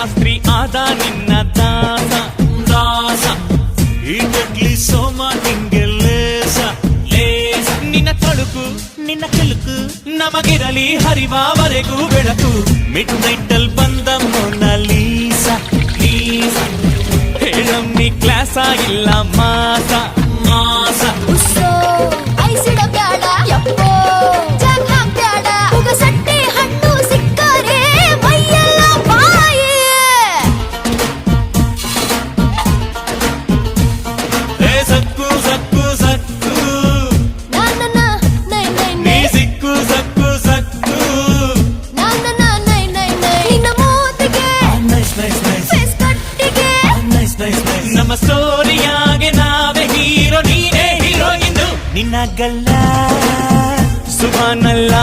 ಶಾಸ್ತ್ರಿ ಆದ ನಿನ್ನ ದಾಸ ದಾಸ ಈಗಡ್ಲಿ ಸೋಮ ನಿಂಗೆ ಲೇಸ ಲೇಸ ನಿನ್ನ ತಳುಕು ನಿನ್ನ ಕಿಲುಕು ನಮಗಿರಲಿ ಹರಿವಾವರೆಗೂ ಬೆಳಕು ಮಿಡ್ ನೈಟಲ್ ಬಂದ ಮೊನಲೀಸ ಲೀಸ ಹೇಳಮ್ಮಿ ಕ್ಲಾಸ ಇಲ್ಲ ನಮ್ಮ ಸ್ಟೋರಿಯಾಗೆ ನಾವೇ ಹೀರೋ ನೀನೇ ಹೀರೋ ಇಂದು ನಿನ್ನ ಗಲ್ಲ ಸುಭಾನಲ್ಲ.